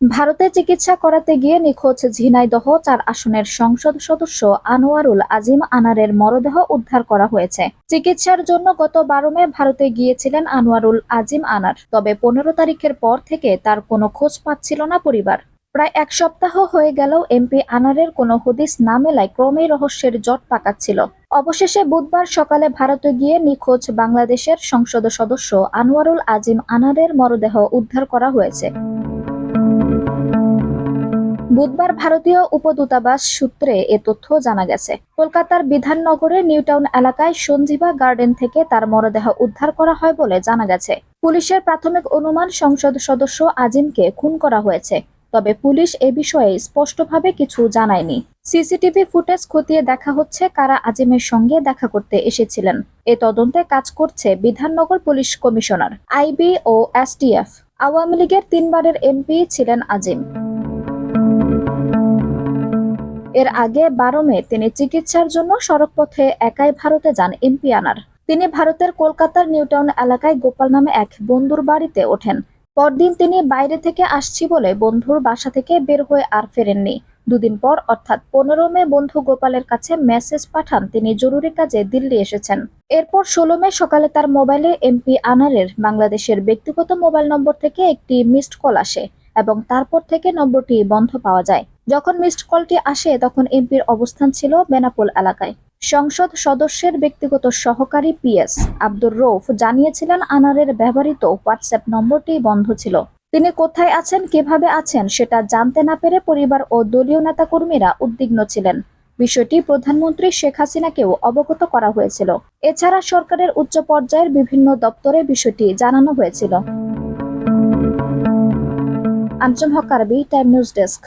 ভারতে চিকিৎসা করাতে গিয়ে নিখোঁজ ঝিনাইদহ চার আসনের সংসদ সদস্য আনোয়ারুল আজিম আনারের মরদেহ উদ্ধার করা হয়েছে। চিকিৎসার জন্য গত বারো মে ভারতে গিয়েছিলেন আনোয়ারুল আজিম আনার। তবে পনেরো তারিখের পর থেকে তার কোনো খোঁজ পাচ্ছিল না পরিবার। প্রায় এক সপ্তাহ হয়ে গেলেও এমপি আনারের কোনো হদিস না মেলায় ক্রমেই রহস্যের জট পাকাচ্ছিল। অবশেষে বুধবার সকালে ভারতে গিয়ে নিখোঁজ বাংলাদেশের সংসদ সদস্য আনোয়ারুল আজিম আনারের মরদেহ উদ্ধার করা হয়েছে। বুধবার ভারতীয় উপদূতাবাস সূত্রে এ তথ্য জানা গেছে। কলকাতার বিধাননগরের নিউটাউন এলাকায় সঞ্জীবা গার্ডেন থেকে তার মরদেহ উদ্ধার করা হয় বলে জানা গেছে। পুলিশের প্রাথমিক অনুমান সংসদ সদস্য আজিমকে খুন করা হয়েছে। তবে পুলিশ এ বিষয়ে স্পষ্টভাবে কিছু জানায়নি। সিসিটিভি ফুটেজ খতিয়ে দেখা হচ্ছে কারা আজিমের সঙ্গে দেখা করতে এসেছিলেন। এ তদন্তে কাজ করছে বিধাননগর পুলিশ কমিশনার, আইবি ও এসটিএফ। আওয়ামী লীগের তিনবারের এমপি ছিলেন আজিম। এর আগে বারো মে তিনি চিকিৎসার জন্য সড়কপথে একাই ভারতে যান এমপি আনার। তিনি ভারতের কলকাতার নিউটাউন এলাকায় গোপাল নামে এক বন্ধুর বাড়িতে ওঠেন। পরদিন তিনি বাইরে থেকে আসছি বলে বন্ধুর বাসা থেকে বের হয়ে আর ফেরেননি। দুদিন পর অর্থাৎ পনেরো মে বন্ধু গোপালের কাছে মেসেজ পাঠান তিনি জরুরি কাজে দিল্লি এসেছেন। এরপর ষোলো মে সকালে তার মোবাইলে এমপি আনারের বাংলাদেশের ব্যক্তিগত মোবাইল নম্বর থেকে একটি মিসড কল আসে। এবং তারপর থেকে নম্বরটি বন্ধ পাওয়া যায়। যখন মিসড কলটি আসে, তখন এমপির অবস্থান ছিল বেনাপোল এলাকায়। সংসদ সদস্যের ব্যক্তিগত সহকারী পিএস আব্দুর রৌফ জানিয়েছিলেন, আনারের ব্যবহৃত হোয়াটসঅ্যাপ নম্বরটি বন্ধ ছিল। তিনি কোথায় আছেন, কীভাবে আছেন, সেটা জানতে না পেরে পরিবার ও দলীয় নেতাকর্মীরা উদ্বিগ্ন ছিলেন। বিষয়টি প্রধানমন্ত্রী শেখ হাসিনাকেও অবগত করা হয়েছিল। এছাড়া সরকারের উচ্চ পর্যায়ের বিভিন্ন দপ্তরে বিষয়টি জানানো হয়েছিল। আঞ্চম হক আরবি টাইম নিউজ ডেস্ক।